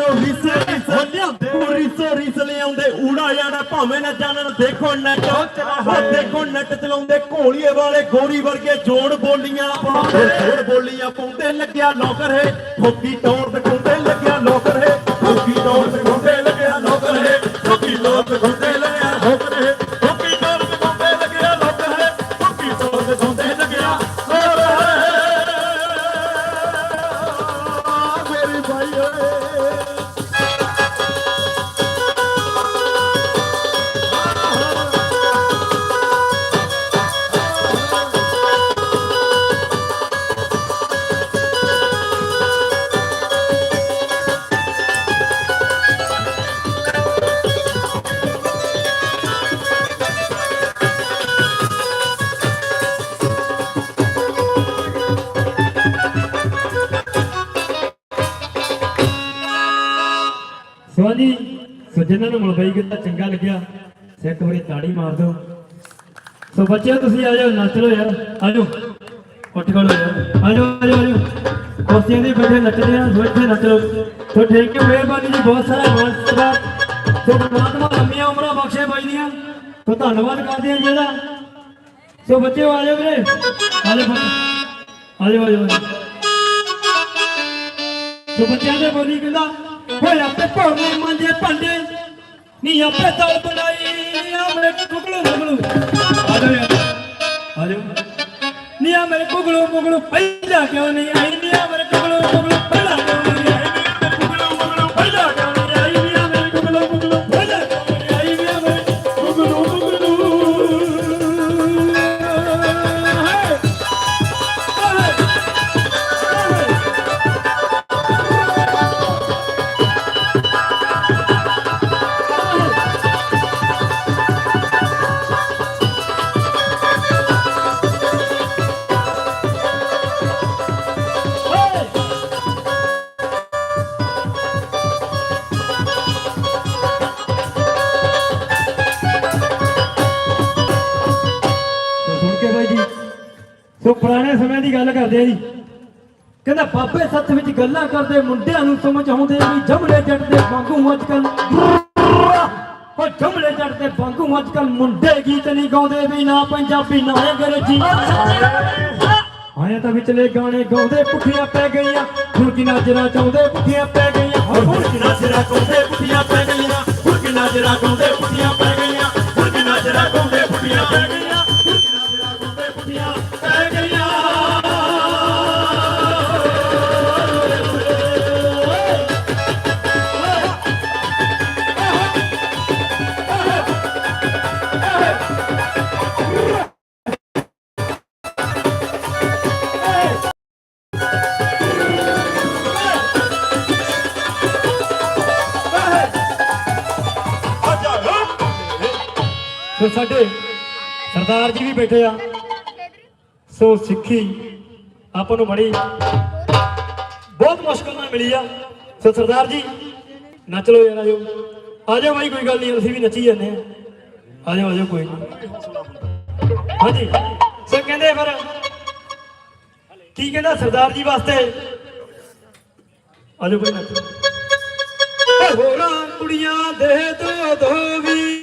ਮਾਰੋ ਰੀਸੇ ਰੀਸੇ ਲਿਆਉਂਦੇ ਉਹ ਰੀਸੇ ਰੀਸ ਲਿਆਉਂਦੇ ਊੜਾ ਜਾਣਾ ਭਾਵੇਂ ਨਾ ਜਾਣਨ ਦੇਖੋ ਨੈਟ ਉਹ ਦੇਖੋ ਨੈਟ ਚਲਾਉਂਦੇ ਘੋਲੀਏ ਵਾਲੇ ਗੋਰੀ ਵਰਗੇ ਜੋੜ ਬੋਲੀਆਂ ਪਾਉਂਦੇ ਜੋੜ ਬੋਲੀਆਂ ਪਾਉਂਦੇ ਲੱਗਿਆ ਨੌਕਰ ਹੈ। ਠੋਕੀ ਟੌਰ ਸੋ ਜਿਨ੍ਹਾਂ ਨੂੰ ਮਲਬਈ ਚੰਗਾ ਲੱਗਿਆ। ਸੋ ਇੱਕ ਤਾੜੀ ਮਾਰ ਦਿਓ। ਸੋ ਬੱਚਿਓ, ਤੁਸੀਂ ਆ ਜਾਓ, ਨੱਚ ਲਓ ਯਾਰ। ਆ ਜਾਓ। ਉੱਠ ਖੜੋ ਯਾਰ। ਆ ਜਾਓ ਆ ਜਾਓ ਆ ਜਾਓ। ਕੁਰਸੀਆਂ ਦੇ ਬੈਠੇ ਨੱਚਦੇ ਆ ਸੋ ਇੱਥੇ ਨੱਚ ਲਓ। ਸੋ ਥੈਂਕ ਯੂ ਮਿਹਰਬਾਨੀ ਜੀ, ਬਹੁਤ ਸਾਰਾ ਮਾਨ ਸੋ ਪਰਮਾਤਮਾ ਲੰਮੀਆਂ ਉਮਰਾਂ ਬਖਸ਼ੇ ਬਾਈ ਦੀਆਂ। ਸੋ ਧੰਨਵਾਦ ਕਰਦੇ ਆ ਜੀ ਸੋ ਬੱਚਿਓ, ਆ ਜਾਓ ਵੀਰੇ। ਆ ਜਾਓ ਬੱਚੇ। ਆ ਜਾਓ ਆ ਜਾਓ ਆ ਜਾਓ। ਸੋ ਬੱਚਿਆਂ ਦੇ ਬੋਲੀ ਕਹਿੰਦਾ ਹੋਇਆ ਆਪੇ ਭੋਲੇ ਮਾਂਜੇ ਭਾਂਡੇ ਨੀ ਆਪੇ ਤਲ ਬਣਾਈ ਆ ਮੇਰੇ ਕੁਗਲੂ ਮੁਗਲੂ ਆ ਜਾਓ ਯਾਰ ਆ ਜਾਓ ਨੀ ਆ ਮੇਰੇ ਕੁਗਲੂ ਮੁਗਲੂ ਪੁਰਾਣੇ ਸਮੇਂ ਦੀ ਗੱਲ ਕਰਦੇ ਆ ਜੀ। ਕਹਿੰਦਾ ਬਾਬੇ ਸੱਥ ਵਿੱਚ ਗੱਲਾਂ ਕਰਦੇ, ਮੁੰਡਿਆਂ ਨੂੰ ਸਮਝ ਵੀ ਜਮਲੇ ਜੱਟ ਦੇ ਵਾਂਗੂ ਅੱਜ ਕੱਲ ਉਹ ਜਮਲੇ ਜੱਟ ਦੇ ਵਾਂਗੂ ਅੱਜ ਕੱਲ ਮੁੰਡੇ ਗੀਤ ਨਹੀਂ ਗਾਉਂਦੇ ਵੀ ਨਾ ਪੰਜਾਬੀ, ਨਾ ਅੰਗਰੇਜ਼ੀ। ਆਇਆ ਤਾਂ ਵਿਚਲੇ ਗਾਣੇ ਗਾਉਂਦੇ, ਪੁੱਠੀਆਂ ਪੈ ਗਈਆਂ। ਹੁਣ ਕੀ ਨਾਜਰਾ ਚਾਹੁੰਦੇ ਭੁੱਖੀਆਂ ਪੈ ਗਈਆਂ। ਹੁਣ ਕਿ ਨਜ਼ਰਾਂ ਕੋਂਦੇ ਪੁੱਠੀਆਂ ਪੈ ਗਈਆਂ। ਹੁਣ ਕਿ ਨਜ਼ਰਾਂ ਕੋਂਦੇ ਪੁੱਠੀਆਂ ਪੈ ਗਈਆਂ। ਹੁਣ ਕਿ ਨਜ਼ਰਾਂ ਕੋਂਦੇ ਪੁੱਠੀਆਂ ਪੈ ਗਈਆਂ। ਸੋ ਸਾਡੇ ਸਰਦਾਰ ਜੀ ਵੀ ਬੈਠੇ ਆ। ਸੋ ਸਿੱਖੀ ਆਪਾਂ ਨੂੰ ਬੜੀ ਬਹੁਤ ਮੁਸ਼ਕਲ ਨਾਲ ਮਿਲੀ ਆ। ਸੋ ਸਰਦਾਰ ਜੀ, ਨੱਚ ਲਓ ਯਾਰ ਆਜੋ ਆਜੋ ਬਾਈ, ਕੋਈ ਗੱਲ ਨਹੀਂ, ਅਸੀਂ ਵੀ ਨੱਚੀ ਜਾਂਦੇ ਆ। ਆਜੋ ਆਜੋ ਕੋਈ ਨਹੀਂ। ਹਾਂਜੀ, ਸੋ ਕਹਿੰਦੇ ਫਿਰ, ਕੀ ਕਹਿੰਦਾ ਸਰਦਾਰ ਜੀ ਵਾਸਤੇ? ਆਜੋ ਕੋਈ ਨੱਚ ਹੋਰਾਂ ਕੁੜੀਆਂ ਦੇ ਦੋ ਦੋ ਵੀ।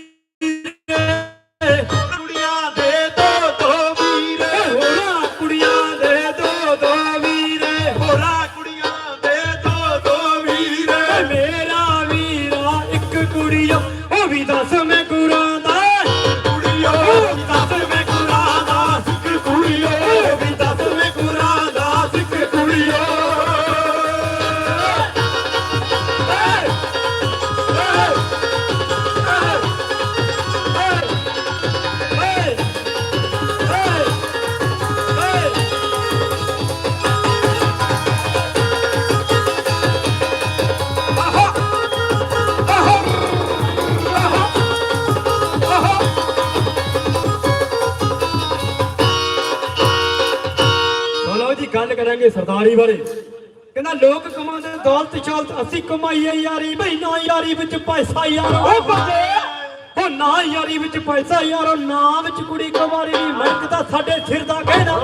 ਸਰਦਾਰੀ ਬਾਰੇ। ਕਹਿੰਦਾ ਲੋਕ ਕਮਾਉਂਦੇ ਦੌਲਤ ਚੌਲਤ ਅਸੀਂ ਕਮਾਈਏ ਯਾਰੀ। ਬਈ ਨਾ ਯਾਰੀ ਵਿੱਚ ਪੈਸਾ ਯਾਰੋ। ਓ ਬੰਦੇ ਉਹ ਨਾ ਯਾਰੀ ਵਿੱਚ ਪੈਸਾ ਯਾਰੋ। ਨਾ ਵਿੱਚ ਕੁੜੀ ਕੁਵਾਰੀ ਦੀ ਮਿਹਨਤ ਦਾ ਸਾਡੇ ਸਿਰ ਦਾ ਕਹਿਣਾ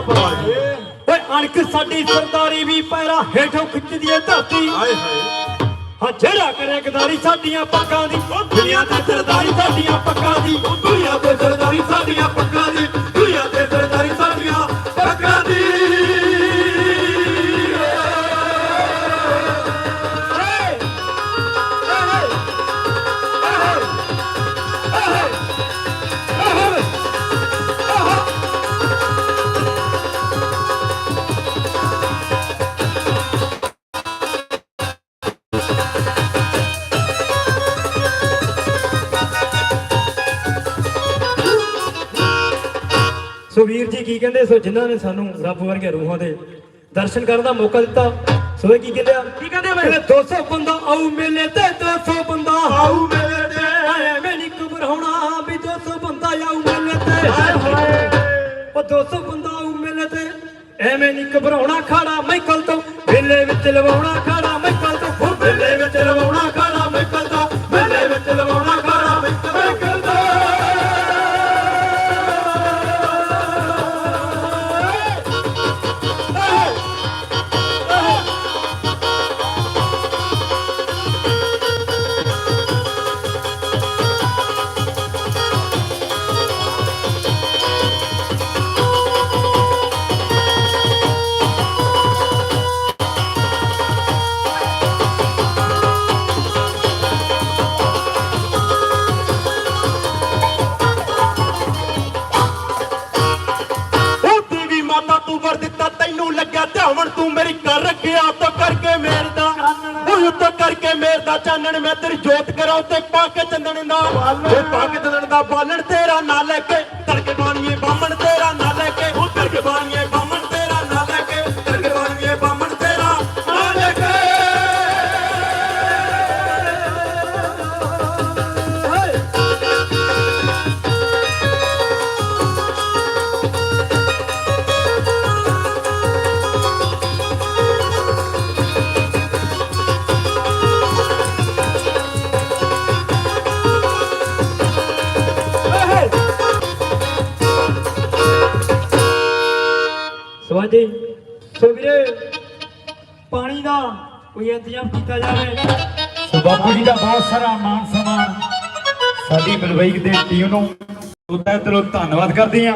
ਓਏ ਅਣਖ ਸਾਡੀ ਸਰਦਾਰੀ ਵੀ ਪੈਰਾ ਹੇਠੋਂ ਖਿੱਚਦੀ ਏ ਧਰਤੀ। ਹਾਏ ਹਾਏ। ਹਾਂ ਜਿਹੜਾ ਕਰੇ ਗਦਾਰੀ ਸਾਡੀਆਂ ਪੱਗਾਂ ਦੀ। ਦੁਨੀਆ ਤੇ ਸਰਦਾਰੀ ਸਾਡੀਆਂ ਪੱਗਾਂ ਦੀ। ਦੁਨੀਆ ਤੇ ਸਰਦਾਰੀ ਸਾਡੀਆਂ ਪੱਗਾਂ ਕਹਿੰਦੇ ਸੋ ਜਿਨ੍ਹਾਂ ਨੇ ਸਾਨੂੰ ਰੱਬ ਵਰਗੇ ਰੂਹਾਂ ਦੇ ਦਰਸ਼ਨ ਕਰਨ ਦਾ ਮੌਕਾ ਦਿੱਤਾ ਸੋ ਇਹ ਕੀ ਕਹਿੰਦੇ ਆ? ਕੀ ਕਹਿੰਦੇ ਵੇ 200 ਬੰਦਾ ਆਉ ਮੇਲੇ ਤੇ 200 ਬੰਦਾ ਆਉ ਮੇਲੇ ਤੇ। ਐਵੇਂ ਨਹੀਂ ਘਬਰਾਉਣਾ ਵੀ 200 ਬੰਦਾ ਆਉ ਮੇਲੇ ਤੇ। ਹਾਏ ਹਾਏ। ਉਹ 200 ਬੰਦਾ ਆਉ ਮੇਲੇ ਤੇ। ਐਵੇਂ ਨਹੀਂ ਘਬਰਾਉਣਾ ਖਾੜਾ ਮੈਕਲ ਤੋਂ ਮੇਲੇ ਵਿੱਚ ਲਵਾਉਣਾ ਖਾੜਾ ਮੈਕਲ ਤੋਂ ਮੇਲੇ ਵਿੱਚ ਲਵਾਉਣਾ। ਧਿਆਵਣ ਤੂੰ ਮੇਰੀ ਕਰ ਰੱਖਿਆ ਉੱਤੋਂ ਕਰਕੇ ਮੇਰ ਦਾ। ਉਹ ਉੱਤੋਂ ਕਰਕੇ ਮੇਰ ਦਾ ਚਾਨਣ ਮੈਂ ਤੇਰੀ ਜੋਤ ਕਰਾਂ ਤੇ ਪਾ ਕੇ ਚੰਦਣ ਦਾ ਉਹ ਪਾ ਕੇ ਚੰਦਣ ਦਾ ਬਾਲਣ, ਤੇਰਾ ਨਾਂ ਲੈ ਕੇ ਕੋਈ ਇੰਤਜ਼ਾਮ ਕੀਤਾ ਜਾਵੇ। ਸੋ ਬਾਪੂ ਜੀ ਦਾ ਬਹੁਤ ਸਾਰਾ ਮਾਨ ਸਨਮਾਨ। ਸਾਡੀ ਮਲਵਈ ਦੇ ਟੀਮ ਨੂੰ ਉਹਦਾ ਦਿਲੋਂ ਧੰਨਵਾਦ ਕਰਦੇ ਹਾਂ।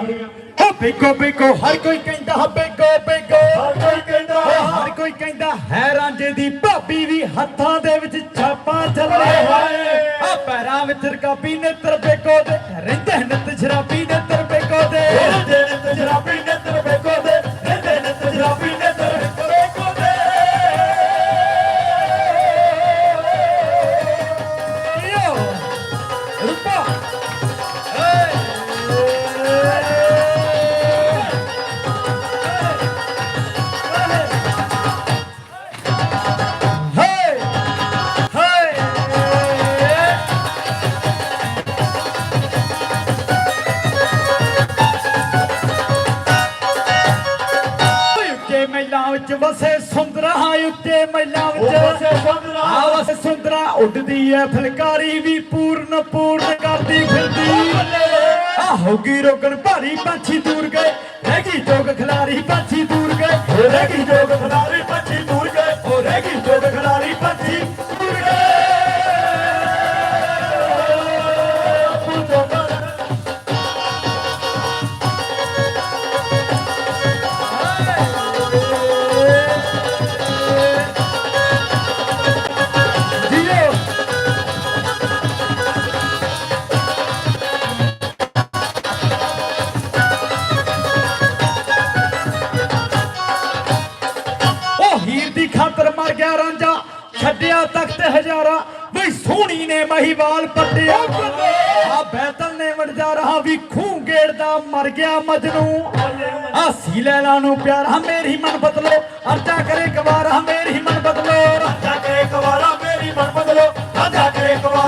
ਹੋ ਬੇਗੋ ਬੇਗੋ ਹਰ ਕੋਈ ਕਹਿੰਦਾ ਹੈ ਬੇਗੋ ਬੇਗੋ। ਹਰ ਕੋਈ ਕਹਿੰਦਾ ਹਰ ਕੋਈ ਕਹਿੰਦਾ ਹੈ ਰਾਂਝੇ ਦੀ ਭਾਬੀ ਵੀ ਹੱਥਾਂ ਦੇ ਵਿੱਚ ਛਾਪਾਂ ਚੱਲੇ। ਹਾਏ ਆ ਪੈਰਾਂ ਵਿੱਚ ਰਕਾਬੀ ਨੇਤਰ ਵਸੇ ਸੁੰਦਰਾ ਉੱਚੇ ਮਹਿਲਾਂ ਵਿੱਚ। ਵਸੇ ਸੁੰਦਰਾ। ਆ ਵਸੇ ਸੁੰਦਰਾ ਉੱਡਦੀ ਐ ਫਲਕਾਰੀ ਵੀ ਪੂਰਨ ਪੂਰਨ ਕਰਦੀ ਫਿਰਦੀ। ਆ ਹੋਗੀ ਰੋਗਣ ਭਾਰੀ ਪੰਛੀ ਦੂਰ ਗਏ। ਰਹਿ ਗਈ ਜੋਗ ਖਿਲਾਰੀ ਪੰਛੀ ਦੂਰ ਗਏ। ਰਹਿ ਗਈ ਜੋਗ ਛੱਡਿਆ ਤਖਤ ਹਜ਼ਾਰਾ ਬਈ ਸੋਹਣੀ ਨੇ ਮਹੀਵਾਲ ਪੱਟਿਆ। ਆ ਬੈਤਲ ਨੇ ਵੜਜਾ ਰਹਾ ਵੀ ਖੂਹ ਗੇੜਦਾ ਮਰ ਗਿਆ ਮਜਨੂ। ਆ ਸੀ ਲੈਲਾ ਨੂੰ ਪਿਆਰਾ ਮੇਰੀ ਮਨ ਬਦਲੋ। ਅਰਜਾ ਕਰੇ ਕਵਾਰਾ ਮੇਰੀ ਮਨ ਬਦਲੋ। ਅਰਜਾ ਕਰੇ ਕਵਾਰਾ ਮੇਰੀ ਮਨ ਬਦਲੋ। ਅਰਜਾ ਕਰੇ ਕਵਾਰਾ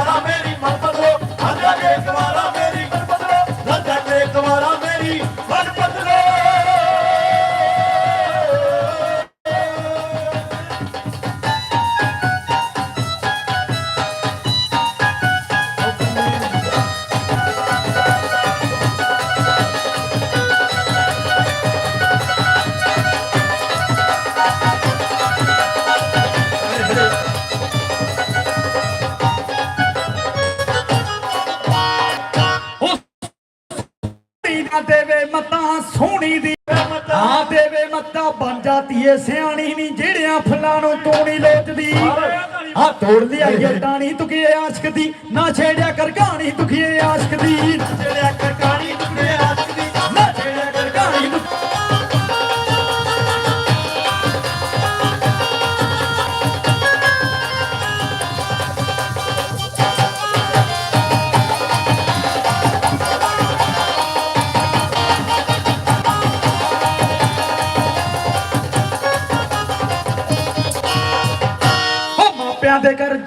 ਦੀ ਆ ਦੇਵੇ ਮੱਤਾ ਬਣ ਜਾਤੀਏ ਸਿਆਣੀ ਨਹੀਂ ਜਿਹੜਿਆਂ ਫੁੱਲਾਂ ਨੂੰ ਤੂੰ ਨਹੀਂ ਲੋਚਦੀ। ਆ ਤੋੜ ਲਿਆਈਏ ਟਾਣੀ ਤੁਕੇ ਆਸ਼ਕ ਦੀ, ਨਾ ਛੇੜਿਆ ਕਰ ਕਹਾਣੀ ਤੁਖੀਏ ਆਸ਼ਕ ਦੀ। ਜਿਹੜਾ ਕਰਕਾਣੀ ਤੁਕੇ ਆਸ਼ਕ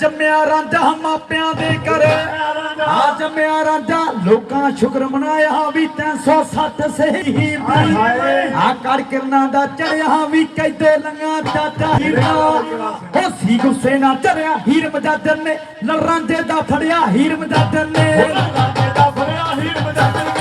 ਜੰਮਿਆ ਰਾਂਝਾ ਮਾਪਿਆਂ ਦੇ ਘਰ। ਆ ਜੰਮਿਆ ਰਾਂਝਾ ਲੋਕਾਂ ਸ਼ੁਕਰ ਮਨਾਇਆ ਵੀ 360 ਸਹੀ ਆ ਕਰ ਕਿਰਨਾਂ ਦਾ ਚੜਿਆ ਵੀ ਕੈਦੇ ਲੰਗਾ ਚਾਚਾ ਹੀਰਾ ਹੋ ਸੀ ਗੁੱਸੇ ਨਾਲ ਚੜਿਆ ਹੀਰ ਮਜਾਦਰ ਨੇ ਲੜ ਰਾਂਝੇ ਦਾ ਫੜਿਆ ਹੀਰ ਮਜਾਦਰ ਨੇ। ਦਾ ਫੜਿਆ ਹੀਰ ਮਜਾਦਰ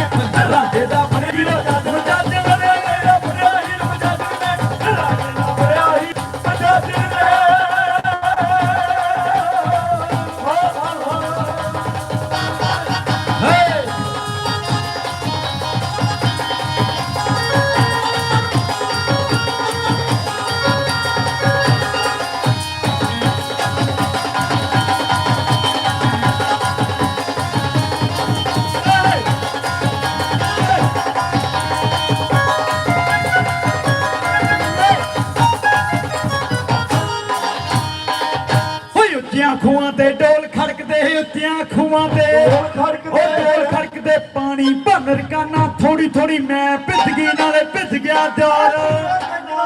ਖੂਹਾਂ ਤੇ। ਓ ਡੋਲ ਖੜਕਦੇ ਪਾਣੀ ਭੰਨਰ ਕਾਨਾ ਥੋੜੀ ਥੋੜੀ ਮੈਂ ਗਈ ਨਾਲੇ ਭਿੱਜ ਗਿਆ ਦੌਰ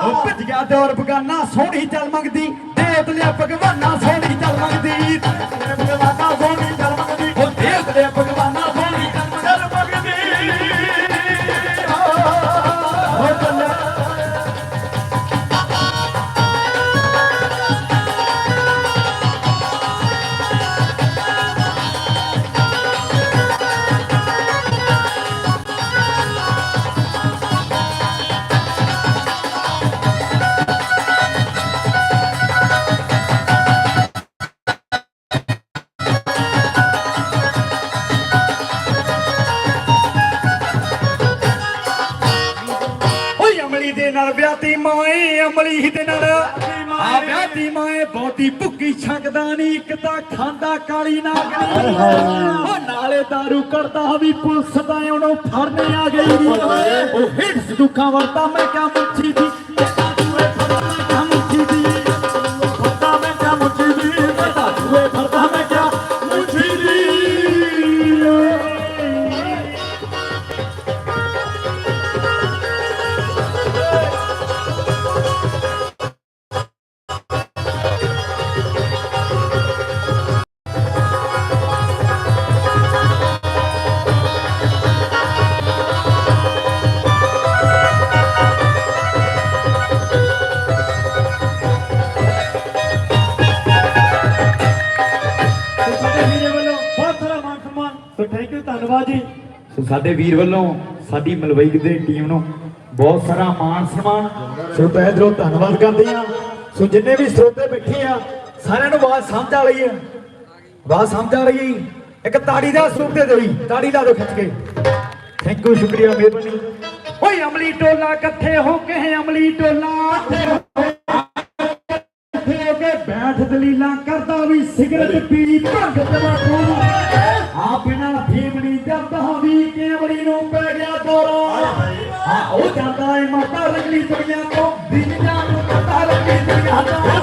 ਓ ਭਿੱਜ ਗਿਆ ਦੌਰ ਬਗਾਨਾ ਸੋਹਣੀ ਚੱਲ ਮੰਗਦੀ। ਨਾਲ ਵਿਆਹਤੀ ਮਾਏ ਅਮਲੀ ਦੇ ਨਾਲ। ਆ ਵਿਆਹਤੀ ਮਾਏ ਬਹੁਤੀ ਭੁੱਕੀ ਛਕਦਾ ਨਹੀਂ, ਇੱਕ ਤਾਂ ਖਾਂਦਾ ਕਾਲੀ ਨਾਗਣੀ ਓ ਨਾਲੇ दारू ਕਰਦਾ ਵੀ ਪੁਲਿਸ ਦਾ, ਉਹਨੂੰ ਫੜਨੇ ਆ ਗਈ। ਉਹ ਹਿੱਟ ਦੁੱਖਾਂ ਵਰਤਾ ਮੈਂ ਕਿਆ ਮੁੱਛੀ ਦੀ। ਸਾਡੇ ਵੀਰ ਵੱਲੋਂ, ਸਾਡੀ ਮਲਵਈ ਦੀ ਟੀਮ ਨੂੰ ਬਹੁਤ ਸਾਰਾ ਮਾਣ ਸਨਮਾਨ। ਸੋ ਤਹਿ ਦਿਲੋਂ ਧੰਨਵਾਦ ਕਰਦੇ ਆ ਸੋ ਜਿੰਨੇ ਵੀ ਸਰੋਤੇ ਬੈਠੇ ਆ, ਸਾਰਿਆਂ ਨੂੰ ਆਵਾਜ਼ ਸਮਝ ਆ ਰਹੀ ਹੈ। ਆਵਾਜ਼ ਸਮਝ ਆ ਰਹੀ ਹੈ ਇੱਕ ਤਾੜੀ ਦਾ ਸਰੂਪ ਦੇ ਦਿਓ ਤਾੜੀ ਲਾ ਦਿਓ ਖਿੱਚ ਕੇ। ਥੈਂਕ ਯੂ ਸ਼ੁਕਰੀਆ, ਮਿਹਰਬਾਨੀ। ਓਏ ਅਮਲੀ ਟੋਲਾ ਇਕੱਠੇ ਹੋ? ਕੇ ਅਮਲੀ ਟੋਲਾ? ਕੇ ਬੈਠ ਦਲੀਲਾਂ ਕਰਦਾ ਵੀ ਸਿਗਰਟ ਪੀ ਭੰਗ ਤਮਾਕੂ ਆ ਬਿਨਾ ਫੀਮਣੀ ਜਾਂਦਾ ਵੀ ਕੇਵੜੀ ਨੂੰ ਪੈ ਗਿਆ ਦੋਰਾ। ਆ ਉਹ ਜਾਂਦਾ ਏ ਮਾਤਾ ਰੰਗਲੀ ਦੁਨੀਆ ਤੋਂ। ਦਿਨ ਜਾਨ ਨੂੰ ਪਤਾ ਰੰਗਲੀ ਦੁਨੀਆ ਤੋਂ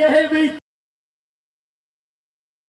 ਮੋਰੀ ਉੱਚਾ